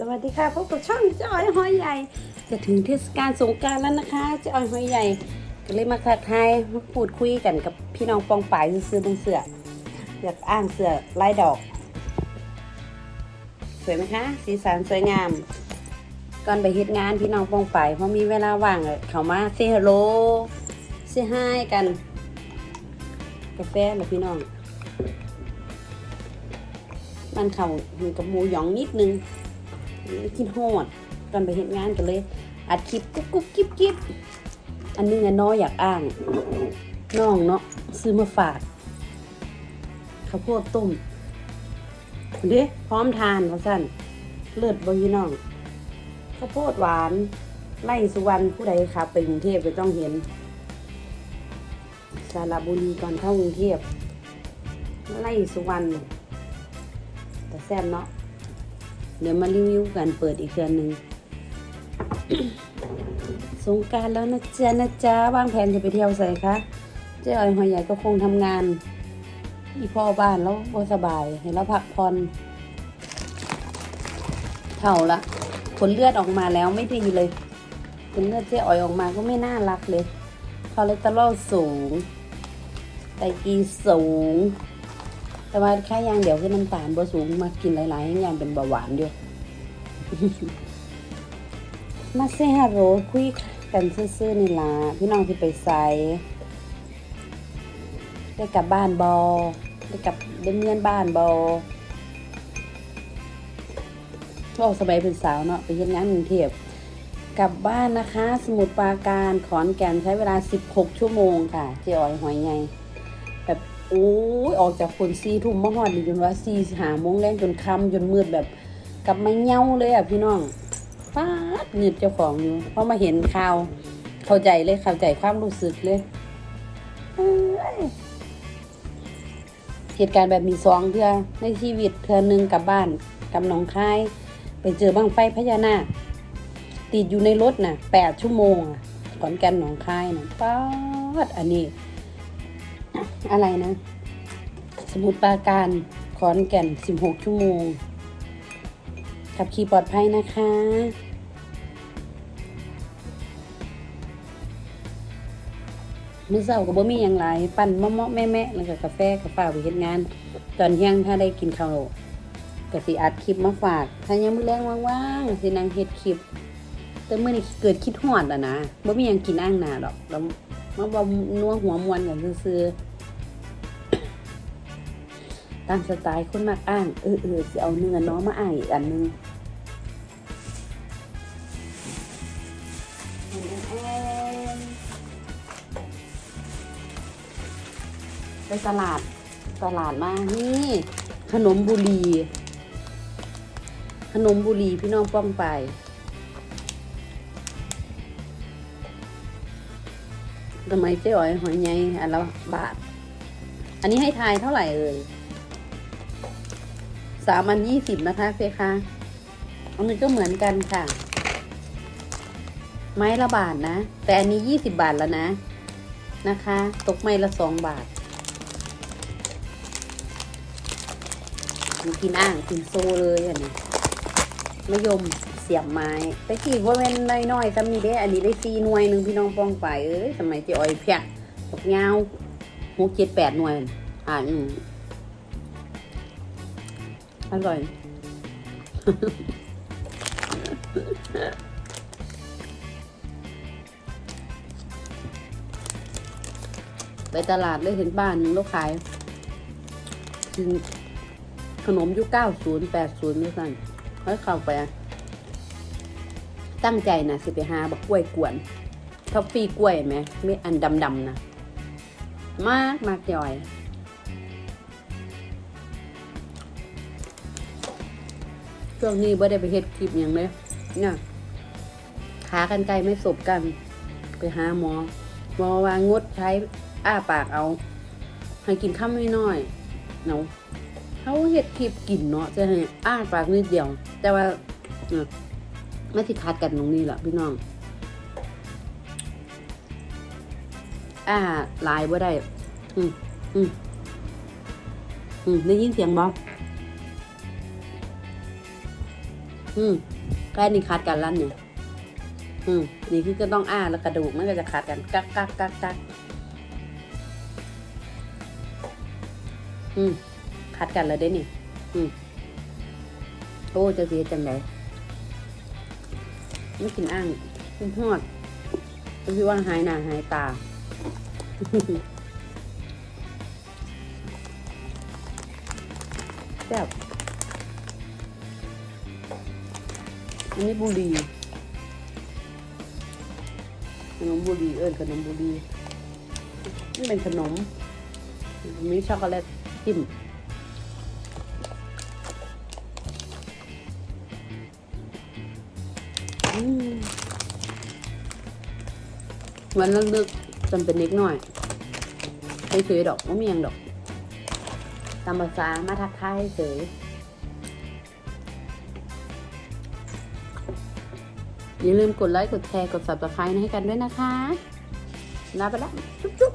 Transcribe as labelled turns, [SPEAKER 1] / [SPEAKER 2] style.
[SPEAKER 1] สวัสดีค่ะพบกับช่องเจ้าอ้อยหอยใหญ่ จะถึงเทศกาลสงกรารแล้วนะคะเจ้าอ้อยหอยใหญ่ก็เลยมาทักทายมาพูดคุยกันกับพี่น้องปองป่ายซื้อๆบนเสืออยากอ้างเสือลายดอก สวยไหมคะ สีสันสวยงาม ก่อนไปเฮ็ดงานพี่น้องปองป่ายเพราะมีเวลาว่างเขามาเซฮัลโหลเซฮายกัน กาแฟเหรอพี่น้อง มันเขาอยู่กับหมูหยองนิดนึง กินโหดก่อนไปเห็นงานกันเลยอัดคลิปกุ๊บกุ๊บกิ๊บกิ๊บอันนึงอะน้อยอยากอ้างน้องเนาะซื้อมาฝากข้าวโพดต้มเด้พร้อมทานเขาสั่นเลิศบอยู่น้องข้าวโพดหวานไล่สุวรรณผู้ใดขับไปกรุงเทพจะต้องเห็นสาระบุรีก่อนเข้ากรุงเทพไล่สุวรรณแต่แซ่บเนาะ เดี๋ยวมารีวิวกันเปิดอีกเดือนหนึ่งสงการแล้วนะจ๊ะนะจ๊ะวางแผนจะไปเที่ยวใส่คะเจ้าอ้อยหอยใหญ่ก็คงทำงาน อีพ่อบ้านแล้วบ่สบายให้เราพักผ่อนเท่าละผลเลือดออกมาแล้วไม่ดีเลยผลเลือดเจ๊อ้อยออกมาก็ไม่น่ารักเลยคอเลสเตอรอลสูงไตกีสูง แต่ว่าค่อย่างเดี๋ยวคือน้ำตาลบ่สูงมากินหลายๆอย่างเป็นเบาหวานอยู่มาเซฮาโรคุยกันซื่อๆนี่ล่ะพี่น้องที่ไปไซได้กลับบ้านบอได้กลับได้เมียนบ้านบอก็สบายเป็นสาวเนาะไปเฮ็ดงานกรุงเทพกลับบ้านนะคะ สมุทรปราการขอนแก่นใช้เวลา 16 ชั่วโมงค่ะเจออยหอยไงแบบ โอ้ยออกจากคนซีทุ่มมาหอดนี่จนว่าซีหาโมงแรงจนค่ำจนมืดแบบกลับมาเงาเลยอะพี่น้องฟาดเงืดเจ้าของอยู่เพราะมาเห็นข่าว เข้าใจเลยเข้าใจความรู้สึกเลยเหตุการณ์แบบมีสองเทือในชีวิตเทือหนึ่งกลับบ้านกับหนองคาย ไปเจอบ้างไฟพญานาคติดอยู่ในรถน่ะแปดชั่วโมงอะขอนแก่นหนองคายน่ะป๊าดอันนี้ อะไรนะ สมุทรปราการขอนแก่น 16 ชั่วโมง ขับขี่ปลอดภัยนะคะ มื้อเช้าก็บ่มีหยังหลายปั่นมะมาะแม่ๆแล้วก็กาแฟกับฝ้าวไปเฮ็ดงาน ตอนเที่ยงถ้าได้กินข้าวก็สิอัดคลิปมาฝาก ถ้ายังมื้อแรงว่างๆสินั่งเฮ็ดคลิป แต่มื้อนี้เกิดคิดฮอดแล้วนะบ่มีหยังกินอ้างหน้าดอกแล้วมาบ่นัวหัวมวนกันซื่อๆ ตามสไตล์คนมักอ้างเออเออสิเอาเนื้อน้องมาอ้างอีกอันนึงไปตลาดตลาดมานี่ ขนมบุรี ขนมบุรีพี่น้องป้องไปทำไมเจ๊อ๋อยหอยไงอันละบาท อันนี้ให้ทายเท่าไหร่เอ่ย สามอันยี่สิบนะคะเพคะอันนี้ก็เหมือนกันค่ะ ไม้ละบาทนะ แต่อันนี้ยี่สิบบาทแล้วนะ นะคะ ตกไม้ละสองบาทกินอ่างกินโซเลยอันนี้มะยมเสียบไม้แต่กี่ว่าเป็นน้อยๆซ้ำนี่เด้อันนี้ได้สี่หน่วยหนึ่งพี่น้องปองไปเอ้ยทำไมเจ๊อ้อยเพียกตกเงาหกเจ็ดแปดหน่วยอ่าอืม อร่อย ไปตลาดเลยเห็นบ้านนึ่งลูกขายกินขนมยุคเก้าศูนย์แปดศูนย์นี่สั่นค่อยเข้าไปอะตั้งใจนะสิไปหาบักกล้วยกวนท็อฟฟี่กล้วยไหมไม่อันดำๆนะ มากมากจ่อย ช่วงนี้บ่ได้ไปเฮ็ดคลิปอย่างเลยเนี่ยขากันไกลไม่สบกัน ไปหาหมอหมอวางงดใช้อ้าปากเอา ให้กินข้าวไม่น้อยเนาะเขาเฮ็ดคลิปกินเนาะจะให้อ้าปากนิดเดียว แต่ว่าเนี่ยไม่สิคัดกันตรงนี้แหละพี่น้องอ้าลายบ่ได้ อืมอืมอืมได้ยินเสียงบ่ อืมแค่นี้คัดกันลั่นเนี่ยอืมนี่คือก็ต้องอ้าแล้วกระดูกมันก็จะคัดกันกักกักกักกักอืมคัดกันเลยได้นี่ อืมโอ้จะเสียจังไดไม่กินอ่างกินทอดก็คือว่าหายหน้าหายตาแซ่บ อันนี้บุรีขนมบุรีเอิญขนมบุรีนี่เป็นขนมมีช็อกโกแลตจิ้มอืมวันนั้นนึกจำเป็นเล็กหน่อยไปซื้อดอกไม่มียังดอกตามภาษามาทักทายเฉย อย่าลืมกดไลค์ กดแชร์ กด subscribe ให้กันด้วยนะคะลาไปแล้วจุ๊บจุ๊บ